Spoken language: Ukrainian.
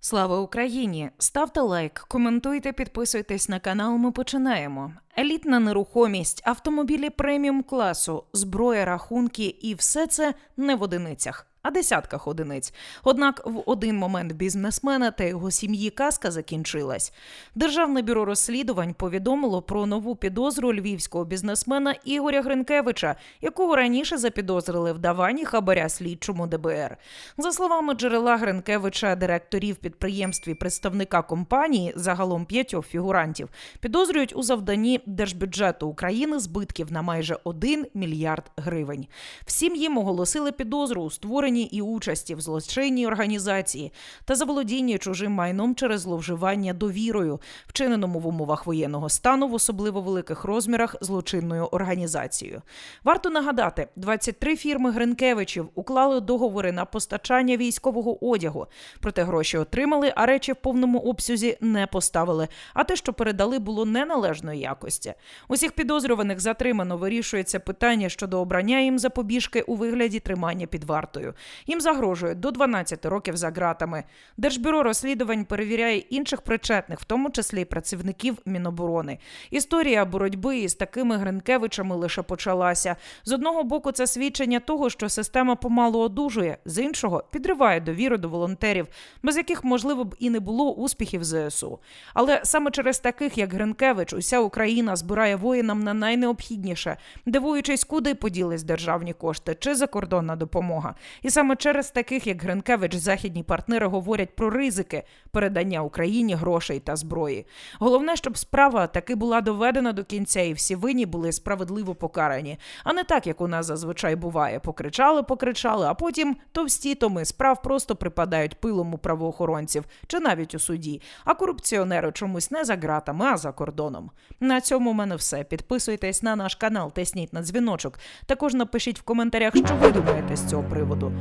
Слава Україні! Ставте лайк, коментуйте, підписуйтесь на канал. Ми починаємо. Елітна нерухомість, автомобілі преміум класу, зброя, рахунки і все це не в одиницях. А десятках одиниць. Однак в один момент бізнесмена та його сім'ї казка закінчилась. Державне бюро розслідувань повідомило про нову підозру львівського бізнесмена Ігоря Гринкевича, якого раніше запідозрили в даванні хабаря слідчому ДБР. За словами джерела Гринкевича, директорів підприємств і представника компанії, загалом п'ятьох фігурантів, підозрюють у завданні держбюджету України збитків на майже 1 мільярд гривень. Всім їм оголосили підозру у створенні і участі в злочинній організації та заволодінні чужим майном через зловживання довірою, вчиненому в умовах воєнного стану в особливо великих розмірах злочинною організацією. Варто нагадати, 23 фірми Гринкевичів уклали договори на постачання військового одягу, проте гроші отримали, а речі в повному обсязі не поставили. А те, що передали, було неналежної якості. Усіх підозрюваних затримано вирішується питання щодо обрання їм запобіжки у вигляді тримання під вартою. Їм загрожує до 12 років за ґратами. Держбюро розслідувань перевіряє інших причетних, в тому числі й працівників Міноборони. Історія боротьби із такими Гринкевичами лише почалася. З одного боку, це свідчення того, що система помалу одужує, з іншого підриває довіру до волонтерів, без яких можливо б і не було успіхів ЗСУ. Але саме через таких, як Гринкевич, уся Україна збирає воїнам на найнеобхідніше, дивуючись, куди поділись державні кошти чи закордонна допомога. І саме через таких, як Гринкевич, західні партнери говорять про ризики передання Україні грошей та зброї. Головне, щоб справа таки була доведена до кінця, і всі винні були справедливо покарані, а не так, як у нас зазвичай буває: покричали, покричали, а потім товсті томи справ просто припадають пилом у правоохоронців чи навіть у суді. А корупціонери чомусь не за ґратами, а за кордоном. На цьому у мене все. Підписуйтесь на наш канал, тисніть на дзвіночок. Також напишіть в коментарях, що ви думаєте з цього приводу.